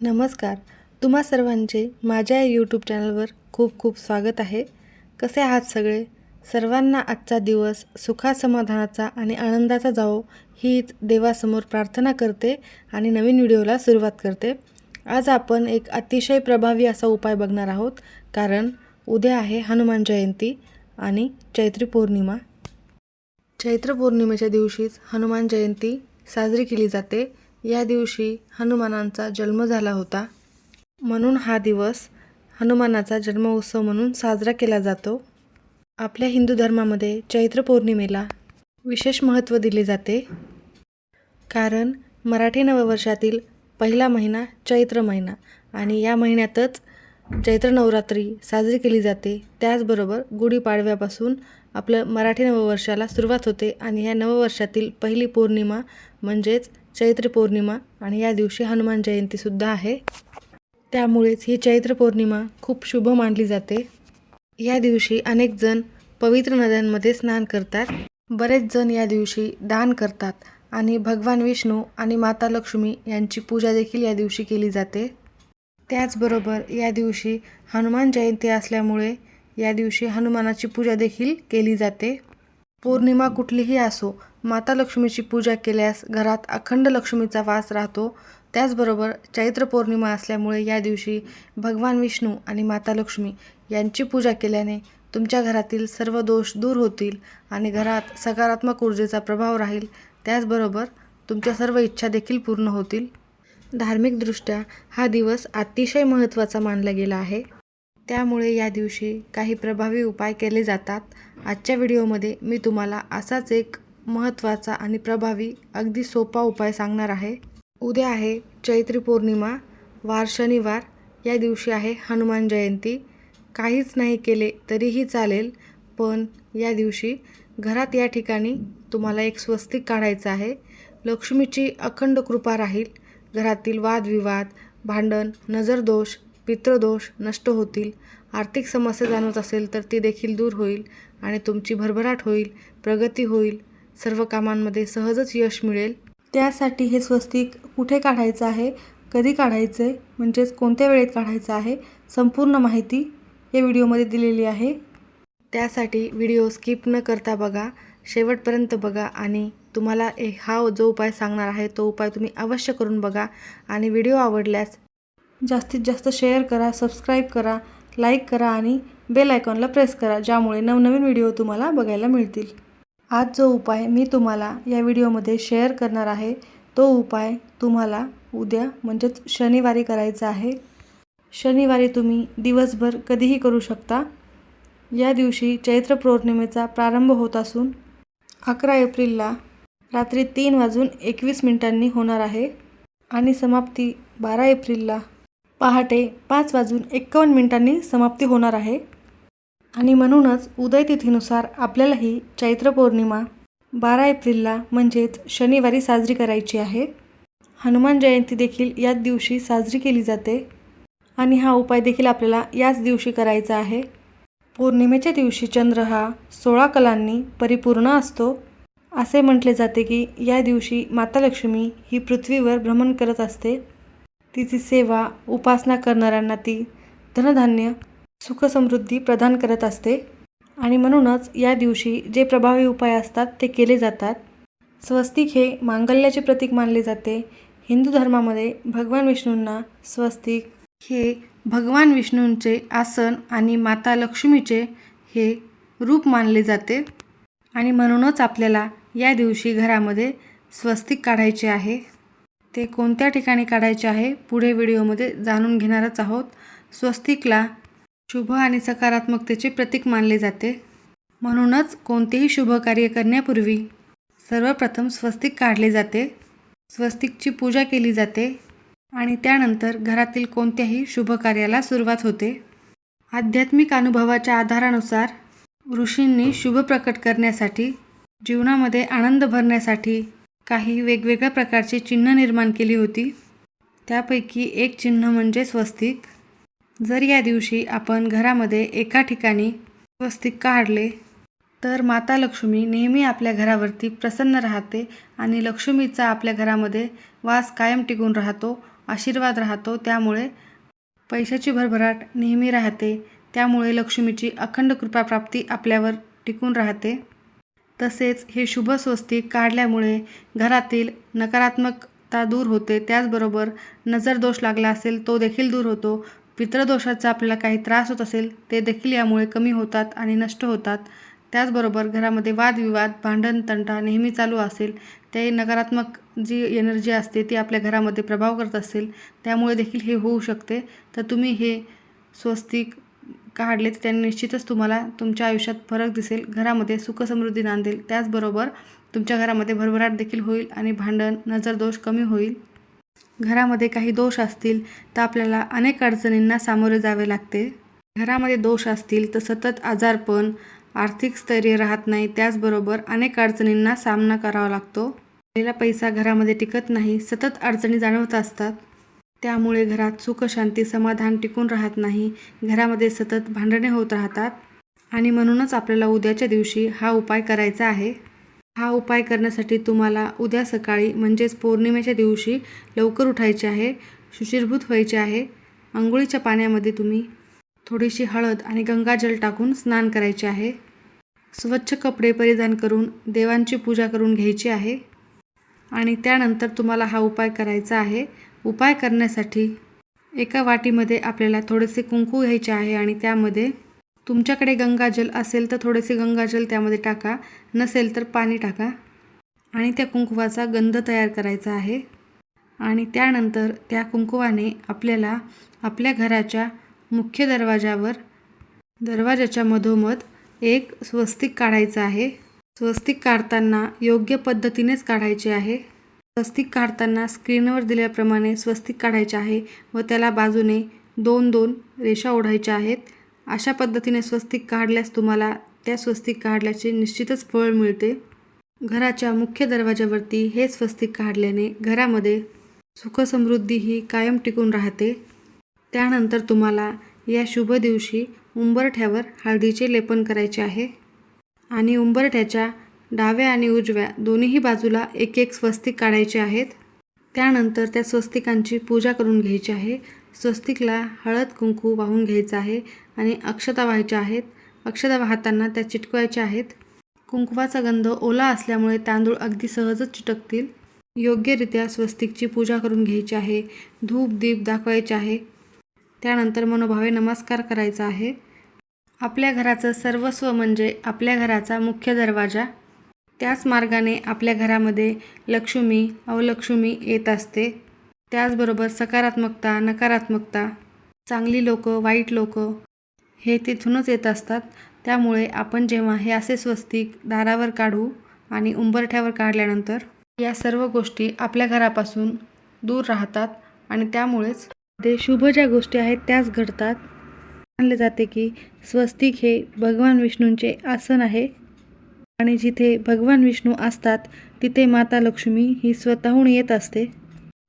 नमस्कार. तुम्हा सर्वांचे माझ्या या यूट्यूब चॅनलवर खूप खूप स्वागत आहे. कसे आहात सगळे? सर्वांना आजचा दिवस सुखासमाधानाचा आणि आनंदाचा जावो हीच देवासमोर प्रार्थना करते आणि नवीन व्हिडिओला सुरुवात करते. आज आपण एक अतिशय प्रभावी असा उपाय बघणार आहोत. कारण उद्या आहे हनुमान जयंती आणि चैत्री पौर्णिमा. चैत्र पौर्णिमेच्या दिवशीच हनुमान जयंती साजरी केली जाते. या दिवशी हनुमानांचा जन्म झाला होता. म्हणून हा दिवस हनुमानाचा जन्मोत्सव म्हणून साजरा केला जातो. आपल्या हिंदू धर्मामध्ये चैत्र पौर्णिमेला विशेष महत्त्व दिले जाते. कारण मराठी नववर्षातील पहिला महिना चैत्र महिना आणि या महिन्यातच चैत्र नवरात्री साजरी केली जाते. त्याचबरोबर गुढीपाडव्यापासून आपलं मराठी नववर्षाला सुरुवात होते आणि या नववर्षातील पहिली पौर्णिमा म्हणजेच चैत्र पौर्णिमा आणि या दिवशी हनुमान जयंतीसुद्धा आहे. त्यामुळेच ही चैत्र पौर्णिमा खूप शुभ मानली जाते. या दिवशी अनेक जण पवित्र नद्यांमध्ये स्नान करतात. बरेच जण या दिवशी दान करतात आणि भगवान विष्णू आणि माता लक्ष्मी यांची पूजा देखील या दिवशी केली जाते. त्याचबरोबर या दिवशी हनुमान जयंती असल्यामुळे या दिवशी हनुमानाची पूजा देखील केली जाते. पौर्णिमा कुठलीही असो माता लक्ष्मीची पूजा केल्यास घरात अखंड लक्ष्मीचा वास राहतो. त्याचबरोबर चैत्र पौर्णिमा असल्यामुळे या दिवशी भगवान विष्णू आणि माता लक्ष्मी यांची पूजा केल्याने तुमच्या घरातील सर्व दोष दूर होतील आणि घरात सकारात्मक ऊर्जेचा प्रभाव राहील. त्याचबरोबर तुमच्या सर्व इच्छा देखील पूर्ण होतील. धार्मिकदृष्ट्या हा दिवस अतिशय महत्त्वाचा मानला गेला आहे. त्यामुळे या दिवशी काही प्रभावी उपाय केले जातात. आजच्या व्हिडिओमध्ये मी तुम्हाला असाच एक महत्त्वाचा आणि प्रभावी अगदी सोपा उपाय सांगणार आहे. उद्या आहे चैत्री पौर्णिमा वार शनिवार या दिवशी आहे हनुमान जयंती. काहीच नाही केले तरीही चालेल पण या दिवशी घरात या ठिकाणी तुम्हाला एक स्वस्तिक काढायचं आहे. लक्ष्मीची अखंड कृपा राहील. घरातील वादविवाद भांडण नजरदोष पितृदोष नष्ट होतील. आर्थिक समस्या जाणवत असेल तर ती देखील दूर होईल आणि तुमची भरभराट होईल प्रगती होईल. सर्व कामांमध्ये सहजच यश मिळेल. त्यासाठी हे स्वस्तिक कुठे काढायचं आहे कधी काढायचं आहे म्हणजेच कोणत्या वेळेत काढायचं आहे संपूर्ण माहिती या व्हिडिओमध्ये दिलेली आहे. त्यासाठी व्हिडिओ स्किप न करता बघा शेवटपर्यंत बघा आणि तुम्हाला ए हा जो उपाय सांगणार आहे तो उपाय तुम्ही अवश्य करून बघा आणि व्हिडिओ आवडल्यास जास्तीत जास्त शेअर करा सबस्क्राईब करा लाईक करा आणि बेल आयकॉनला प्रेस करा ज्यामुळे नवनवीन व्हिडिओ तुम्हाला बघायला मिळतील. आज जो उपाय मी तुम्हाला या व्हिडिओमध्ये शेअर करणार आहे तो उपाय तुम्हाला उद्या म्हणजेच शनिवारी करायचा आहे. शनिवारी तुम्ही दिवसभर कधीही करू शकता. या दिवशी चैत्र पौर्णिमेचा प्रारंभ होत असून अकरा एप्रिलला रात्री तीन वाजून एकवीस मिनिटांनी होणार आहे आणि समाप्ती बारा एप्रिलला पहाटे पाच वाजून एक्कावन्न मिनिटांनी समाप्ती होणार आहे. आणि म्हणूनच उदय तिथीनुसार आपल्यालाही चैत्र पौर्णिमा बारा एप्रिलला म्हणजेच शनिवारी साजरी करायची आहे. हनुमान जयंती देखील याच दिवशी साजरी केली जाते आणि हा उपाय देखील आपल्याला याच दिवशी करायचा आहे. पौर्णिमेच्या दिवशी चंद्र हा सोळा कलांनी परिपूर्ण असतो. असे म्हटले जाते की या दिवशी माता लक्ष्मी ही पृथ्वीवर भ्रमण करत असते. तिची सेवा उपासना करणाऱ्यांना ती धनधान्य सुखसमृद्धी प्रदान करत असते. आणि म्हणूनच या दिवशी जे प्रभावी उपाय असतात ते केले जातात. स्वस्तिक हे मांगल्याचे प्रतीक मानले जाते. हिंदू धर्मामध्ये भगवान विष्णूंना स्वस्तिक हे भगवान विष्णूंचे आसन आणि माता लक्ष्मीचे हे रूप मानले जाते. आणि म्हणूनच आपल्याला या दिवशी घरामध्ये स्वस्तिक काढायचे आहे. ते कोणत्या ठिकाणी काढायचे आहे पुढे व्हिडिओमध्ये जाणून घेणारच आहोत. स्वस्तिकला शुभ आणि सकारात्मकतेचे प्रतीक मानले जाते. म्हणूनच कोणतेही शुभ कार्य करण्यापूर्वी सर्वप्रथम स्वस्तिक काढले जाते. स्वस्तिकची पूजा केली जाते आणि त्यानंतर घरातील कोणत्याही शुभ कार्याला सुरुवात होते. आध्यात्मिक अनुभवाच्या आधारानुसार ऋषींनी शुभ प्रकट करण्यासाठी जीवनामध्ये आनंद भरण्यासाठी काही वेगवेगळ्या प्रकारची चिन्ह निर्माण केली होती. त्यापैकी एक चिन्ह म्हणजे स्वस्तिक. जर या दिवशी आपण घरामध्ये एका ठिकाणी स्वस्तिक काढले तर माता लक्ष्मी नेहमी आपल्या घरावरती प्रसन्न राहते आणि लक्ष्मीचा आपल्या घरामध्ये वास कायम टिकून राहतो आशीर्वाद राहतो. त्यामुळे पैशाची भरभराट नेहमी राहते. त्यामुळे लक्ष्मीची अखंड कृपाप्राप्ती आपल्यावर टिकून राहते. तसेच हे शुभ स्वस्तिक काढल्यामुळे घरातील नकारात्मकता दूर होते. त्याचबरोबर नजर दोष लागला असेल तो देखील दूर होतो. पितृदोषाचा आपल्याला काही त्रास होत असेल ते देखील यामुळे कमी होतात आणि नष्ट होतात. त्याचबरोबर घरामध्ये वादविवाद भांडण तंटा नेहमी चालू असेल ते नकारात्मक जी एनर्जी असते ती आपल्या घरामध्ये प्रभाव करत असेल त्यामुळे देखील हे होऊ शकते. तर तुम्ही हे स्वस्तिक काढले तर त्याने निश्चितच तुम्हाला तुमच्या आयुष्यात फरक दिसेल घरामध्ये सुखसमृद्धी नांदेल. त्याचबरोबर तुमच्या घरामध्ये भरभराट देखील होईल आणि भांडण नजरदोष कमी होईल. घरामध्ये काही दोष असतील तर आपल्याला अनेक अडचणींना सामोरे जावे लागते. घरामध्ये दोष असतील तर सतत आजारपण आर्थिक स्थैर्य राहत नाही त्याचबरोबर अनेक अडचणींना सामना करावा लागतो. आलेला पैसा घरामध्ये टिकत नाही सतत अडचणी जाणवत असतात. त्यामुळे घरात सुख शांती समाधान टिकून राहत नाही घरामध्ये सतत भांडणे होत राहतात. आणि म्हणूनच आपल्याला उद्याच्या दिवशी हा उपाय करायचा आहे. हा उपाय करण्यासाठी तुम्हाला उद्या सकाळी म्हणजेच पौर्णिमेच्या दिवशी लवकर उठायचे आहे शुचिरभूत व्हायचे आहे. आंघोळीच्या पाण्यामध्ये तुम्ही थोडीशी हळद आणि गंगाजल टाकून स्नान करायचे आहे. स्वच्छ कपडे परिधान करून देवांची पूजा करून घ्यायची आहे. आणि त्यानंतर तुम्हाला हा उपाय करायचा आहे. उपाय करण्यासाठी एका वाटीमध्ये आपल्याला थोडेसे कुंकू घ्यायचे आहे आणि त्यामध्ये तुमच्याकडे गंगाजल असेल तर थोडेसे गंगाजल त्यामध्ये टाका. नसेल तर पाणी टाका. आणि त्या कुंकुवाचा गंध तयार करायचा आहे. आणि त्यानंतर त्या कुंकुवाने आपल्याला आपल्या घराच्या मुख्य दरवाजावर दरवाजाच्या मधोमध एक स्वस्तिक काढायचं आहे. स्वस्तिक काढताना योग्य पद्धतीनेच काढायचे आहे. स्वस्तिक काढताना स्क्रीनवर दिल्याप्रमाणे स्वस्तिक काढायचे आहे व त्याला बाजूने दोन दोन रेषा ओढायच्या आहेत. अशा पद्धतीने स्वस्तिक काढल्यास तुम्हाला त्या स्वस्तिक काढल्याचे निश्चितच फळ मिळते. घराच्या मुख्य दरवाजावरती हे स्वस्तिक काढल्याने घरामध्ये सुखसमृद्धी ही कायम टिकून राहते. त्यानंतर तुम्हाला या शुभ दिवशी उंबरठ्यावर हळदीचे लेपन करायचे आहे. आणि उंबरठ्याच्या डाव्या आणि उजव्या दोन्हीही बाजूला एक एक स्वस्तिक काढायचे आहेत. त्यानंतर त्या स्वस्तिकांची पूजा करून घ्यायची आहे. स्वस्तिकला हळद कुंकू वाहून घ्यायचं आहे. आणि अक्षता व्हायच्या आहेत. अक्षता वाहताना त्या चिटकवायच्या आहेत. कुंकवाचा गंध ओला असल्यामुळे तांदूळ अगदी सहजच चिटकतील. योग्यरित्या स्वस्तिकची पूजा करून घ्यायची आहे. धूप दीप दाखवायचे आहे. त्यानंतर मनोभावे नमस्कार करायचा आहे. आपल्या घराचं सर्वस्व म्हणजे आपल्या घराचा मुख्य दरवाजा. त्याच मार्गाने आपल्या घरामध्ये लक्ष्मी अवलक्ष्मी येत असते. त्याचबरोबर सकारात्मकता नकारात्मकता. चांगली लोकं वाईट लोक हे तिथूनच येत असतात. त्यामुळे आपण जेव्हा हे असे स्वस्तिक दारावर काढू आणि उंबरठ्यावर काढल्यानंतर या सर्व गोष्टी आपल्या घरापासून दूर राहतात आणि त्यामुळेच ते शुभ ज्या गोष्टी आहेत त्याच घडतात. मानले जाते की स्वस्तिक हे भगवान विष्णूंचे आसन आहे. आणि जिथे भगवान विष्णू असतात तिथे माता लक्ष्मी ही स्वतःहून येत असते.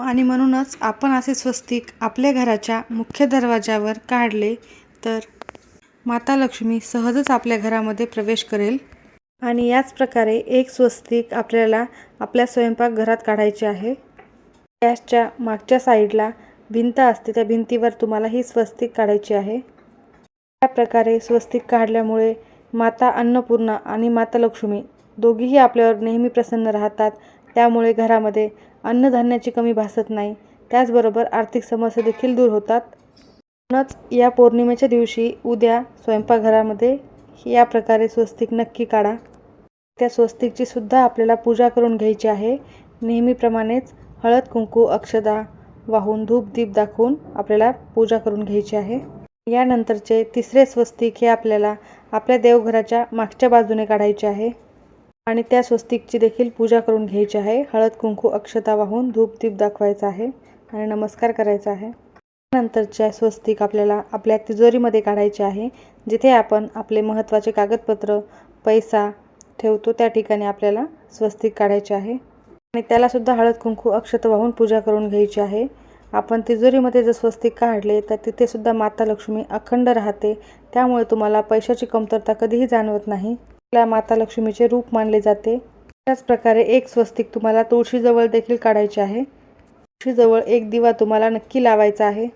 आणि म्हणूनच आपण असे स्वस्तिक आपल्या घराच्या मुख्य दरवाजावर काढले तर माता लक्ष्मी सहजच आपल्या घरामध्ये प्रवेश करेल आणि याच प्रकारे एक स्वस्तिक आपल्याला आपल्या स्वयंपाकघरात काढायचे आहे. गॅसच्या मागच्या साईडला भिंत असते त्या भिंतीवर तुम्हाला ही स्वस्तिक काढायची आहे. या प्रकारे स्वस्तिक काढल्यामुळे माता अन्नपूर्णा आणि माता लक्ष्मी दोघीही आपल्यावर नेहमी प्रसन्न राहतात. त्यामुळे घरामध्ये अन्नधान्याची कमी भासत नाही. त्याचबरोबर आर्थिक समस्या देखील दूर होतात. म्हणूनच या पौर्णिमेच्या दिवशी उद्या स्वयंपाकघरामध्ये या प्रकारे स्वस्तिक नक्की काढा. त्या स्वस्तिकची सुद्धा आपल्याला पूजा करून घ्यायची आहे. नेहमीप्रमाणेच हळद कुंकू अक्षदा वाहून धूप दीप दाखवून आपल्याला पूजा करून घ्यायची आहे. यानंतरचे तिसरे स्वस्तिक हे आपल्याला आपल्या देवघराच्या मागच्या बाजूने काढायचे आहे आणि त्या स्वस्तिकची देखील पूजा करून घ्यायची आहे. हळद कुंकू अक्षता वाहून धूप दीप दाखवायचा आहे आणि नमस्कार करायचा आहे. नंतरच्या स्वस्तिक आपल्याला आपल्या तिजोरीमध्ये काढायचे आहे जिथे आपण आपले महत्त्वाचे कागदपत्र पैसा ठेवतो त्या ठिकाणी आपल्याला स्वस्तिक काढायचे आहे. आणि त्यालासुद्धा हळद कुंकू अक्षत वाहून पूजा करून घ्यायची आहे. आपण तिजोरीमध्ये जर स्वस्तिक काढले तर तिथेसुद्धा माता लक्ष्मी अखंड राहते. त्यामुळे तुम्हाला पैशाची कमतरता कधीही जाणवत नाही. आपल्या माता लक्ष्मीचे रूप मानले जाते. त्याच प्रकारे एक स्वस्तिक तुम्हाला तुळशीजवळ देखील काढायचे आहे. तुळशीजवळ एक दिवा तुम्हाला नक्की लावायचा आहे.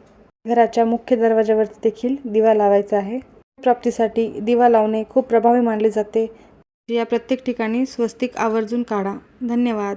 घराच्या मुख्य दरवाजावरती देखील दिवा लावायचा आहे. प्राप्तीसाठी दिवा लावणे खूप प्रभावी मानले जाते. या प्रत्येक ठिकाणी स्वस्तिक आवर्जून काढा. धन्यवाद.